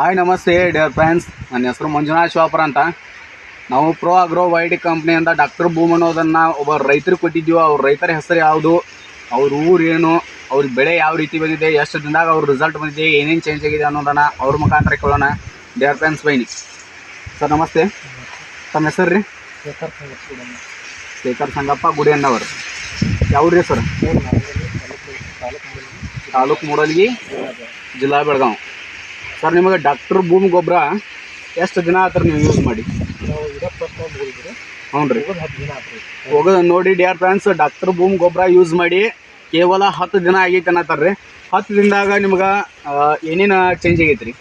Hi ನಮಸ್ತೆ dear friends ನನ್ನ ಹೆಸರು ಮಂಜುನಾಥ್ ಶಿವಾಪುರ ಅಂತ. ನಾವು ಪ್ರೋ ಅಗ್ರೋ ವೈಡಿ ಕಂಪ್ನಿಯಿಂದ ಡಾಕ್ಟರ್ ಭೂಮನೋದನ್ನು ಅನ್ನೋದನ್ನು ಒಬ್ಬ ರೈತರಿಗೆ ಕೊಟ್ಟಿದ್ದೀವಿ. ಅವ್ರ ರೈತರ ಹೆಸರು ಯಾವುದು ಅವ್ರ ಊರು ಏನು ಅವ್ರ ಬೆಳೆ ಯಾವ ರೀತಿ ಬಂದಿದೆ ಎಷ್ಟು ದಿನದಾಗ ಅವ್ರ ರಿಸಲ್ಟ್ ಬಂದಿದೆ ಏನೇನು ಚೇಂಜ್ ಆಗಿದೆ ಅನ್ನೋದನ್ನು ಅವ್ರ ಮುಖಾಂತರ ಕೇಳೋಣ. ಡಿಯರ್ ಫ್ರೆಂಡ್ಸ್ ಬೈನಿ ಸರ್ ನಮಸ್ತೆ. ತಮ್ಮ ಹೆಸರು ರೀ ಶೇಖರ್ ಸಂಗಪ್ಪ ಗುಡಿ ಅನ್ನವರು ಯಾವ್ದು ರೀ ಸರ್ ತಾಲೂಕು ಮೂಡಲ್ಗಿ ಜಿಲ್ಲಾ ಬೆಳಗಾವಿ. ಸರ್, ನಿಮಗೆ ಡಾಕ್ಟರ್ ಭೂಮಿ ಗೊಬ್ಬರ ಎಷ್ಟು ದಿನ ಆತರ ನೀವು ಯೂಸ್ ಮಾಡಿ? ಹ್ಞೂ ರೀ ನೋಡಿ ಡಿಯರ್ ಫ್ರೆಂಡ್ಸ್ ಡಾಕ್ಟರ್ ಭೂಮಿ ಗೊಬ್ಬರ ಯೂಸ್ ಮಾಡಿ. ಕೇವಲ ಹತ್ತು ದಿನ ಆಗೈತೆ ಅನ್ನತ್ತಾರ ರೀ ಹತ್ತು ದಿನದಾಗ ನಿಮ್ಗೆ ಏನೇನು ಚೇಂಜ್ ಆಗೈತೆ ರೀ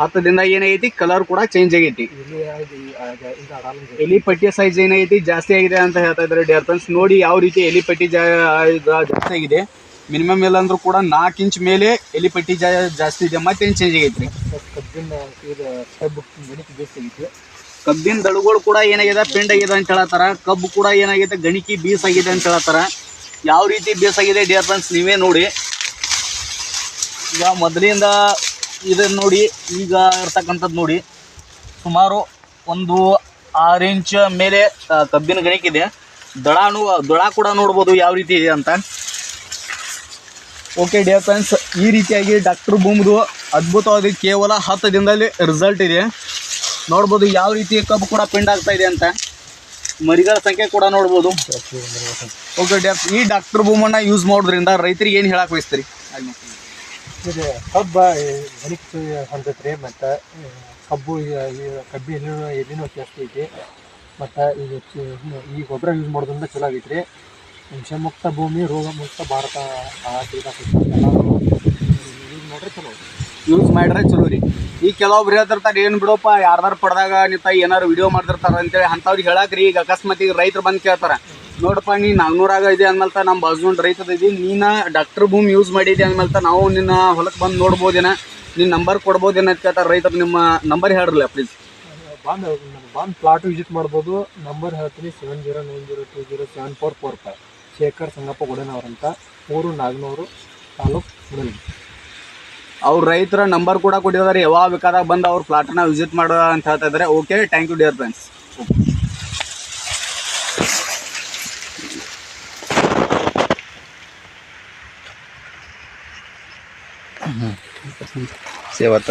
ಹತ್ತು ದಿನದಾಗ ಏನಾಗೈತಿ ಕಲರ್ ಕೂಡ ಚೇಂಜ್ ಆಗೈತಿ. ಎಲಿ ಪಟ್ಟಿಯ ಸೈಜ್ ಏನೈತಿ ಜಾಸ್ತಿ ಆಗಿದೆ ಅಂತ ಹೇಳ್ತಾ ಇದ್ದಾರೆ ಡಿಯರ್ ಫ್ರೆಂಡ್ಸ್ ನೋಡಿ ಯಾವ ರೀತಿ ಎಲಿ ಪಟ್ಟಿ ಜಾಸ್ತಿ ಆಗಿದೆ. ಮಿನಿಮಮ್ ಎಲ್ಲ ಅಂದ್ರೂ ಕೂಡ ನಾಲ್ಕು ಇಂಚ್ ಮೇಲೆ ಎಲಿ ಪಟ್ಟಿ ಜಾ ಜಾಸ್ತಿ ಇದೆ ಮತ್ತೇನು ಚೇಂಜ್ ಆಗೈತೆ ರೀ ಕಬ್ಬಿನ ದಳುಗಳು ಕೂಡ ಏನಾಗಿದೆ ಪೆಂಡ್ ಆಗಿದೆ ಅಂತ ಹೇಳತ್ತಾರ. ಕಬ್ಬು ಕೂಡ ಏನಾಗಿದೆ ಗಣಿಕಿ ಬೀಸ್ ಆಗಿದೆ ಅಂತ ಹೇಳತ್ತಾರ. ಯಾವ ರೀತಿ ಬೀಸ್ ಆಗಿದೆ ಡಿಯರ್ ಫ್ರೆಂಡ್ಸ್ ನೀವೇ ನೋಡಿ. ಈಗ ಮೊದಲಿಂದ ಇದನ್ನ ನೋಡಿ ಈಗ ಇರ್ತಕ್ಕಂಥದ್ದು ನೋಡಿ. ಸುಮಾರು ಒಂದು ಆರು ಇಂಚ್ ಮೇಲೆ ಕಬ್ಬಿನ ಗಣಿಕಿದೆ ದಳಾನು ದಳ ಕೂಡ ನೋಡ್ಬೋದು ಯಾವ ರೀತಿ ಇದೆ ಅಂತ. ಓಕೆ ಡಿಯರ್ ಫ್ರೆಂಡ್ಸ್ ಈ ರೀತಿಯಾಗಿ ಡಾಕ್ಟರ್ ಬೂಮ್ದು ಅದ್ಭುತವಾದ ಕೇವಲ ಹತ್ತು ದಿನದಲ್ಲಿ ರಿಸಲ್ಟ್ ಇದೆ. ನೋಡ್ಬೋದು ಯಾವ ರೀತಿ ಕಬ್ಬು ಕೂಡ ಪೆಂಡ್ ಆಗ್ತಾ ಇದೆ ಅಂತ. ಮರಿಗಳ ಸಂಖ್ಯೆ ಕೂಡ ನೋಡ್ಬೋದು. ಓಕೆ ಡಿಯರ್ ಈ ಡಾಕ್ಟರ್ ಬೂಮನ್ನು ಯೂಸ್ ಮಾಡೋದ್ರಿಂದ ರೈತರಿಗೆ ಏನು ಹೇಳಕ್ಕೆ ಬಯಸ್ತೀರಿ? ಇದು, ಕಬ್ಬ ಮತ್ತು ಕಬ್ಬು ಕಬ್ಬಿ ಎಲ್ಲಿನೂ ಎಲ್ಲಿನೂ ಜಾಸ್ತಿ ಐತಿ ಮತ್ತು ಈಗ ಈ ಗೊಬ್ಬರ ಯೂಸ್ ಮಾಡೋದ್ರಿಂದ ಚಲೋ ಆಗೈತ್ರಿ. ವಿಷಮುಕ್ತ ಭೂಮಿ, ರೋಗಮುಕ್ತ ಭಾರತ ಯೂಸ್ ಮಾಡ್ರಿ ಚಲೋ. ಯೂಸ್ ಮಾಡ್ರೆ ಚಲೋ ರೀ. ಈಗ ಕೆಲವೊಬ್ರು ಹೇಳ್ತಿರ್ತಾರೆ, ಏನು ಬಿಡೋಪ್ಪ, ಯಾರ್ದಾರು ಪಡೆದಾಗ ನಿಂತ ಏನಾರು ವಿಡಿಯೋ ಮಾಡ್ತಿರ್ತಾರೆ ಅಂತೇಳಿ ಅಂಥವ್ರಿಗೆ ಹೇಳಕ್ರಿ. ಈಗ ಅಕಸ್ಮಾತ್ ಈಗ ರೈತರು ಬಂದು ಕೇಳ್ತಾರೆ, ನೋಡಪ್ಪ, ನೀ ನಾಲ್ನೂರಾಗ ಇದೆ ಅಂದ್ಮೇಲೆ ನಮ್ಮ ಬಾಜು ರೈತದ ನೀನು ನೀನ ಡಾಕ್ಟರ್ ಭೂಮಿ ಯೂಸ್ ಮಾಡಿದೆ ಅಂದ್ಮೇಲೆ ನಾವು ನಿನ್ನ ಹೊಲಕ್ಕೆ ಬಂದು ನೋಡ್ಬೋದೇನ ನಿನ್ನ ನಂಬರ್ ಕೊಡ್ಬೋದೇನ ಅಂತ ಕೇಳ್ತಾರೆ ರೈತರು ನಿಮ್ಮ ನಂಬರ್ ಹೇಳ್ರಲ್ಲ ಪ್ಲೀಸ್ ಬಂದು ಬಂದು ಪ್ಲಾಟ್ ವಿಸಿಟ್ ಮಾಡ್ಬೋದು. ನಂಬರ್ ಹೇಳ್ತೀನಿ seven zero nine zero two zero seven four four five Shekhar Sangappa ಗುಡನವರಂತ ಊರು ನಾಗನೂರು ತಾಲೂಕು ಮುಡಲ್ಗಿ ಅವ್ರ ರೈತರ ನಂಬರ್ ಕೂಡ ಕೊಟ್ಟಿದ್ದಾರೆ. ಯಾವಾಗ ಬೇಕಾದಾಗ ಬಂದು ಅವ್ರ ಪ್ಲಾಟನ್ನ ವಿಸಿಟ್ ಮಾಡೋ ಅಂತ ಹೇಳ್ತಾ ಇದ್ದಾರೆ. Okay thank you dear friends ಸೇವತ್ತ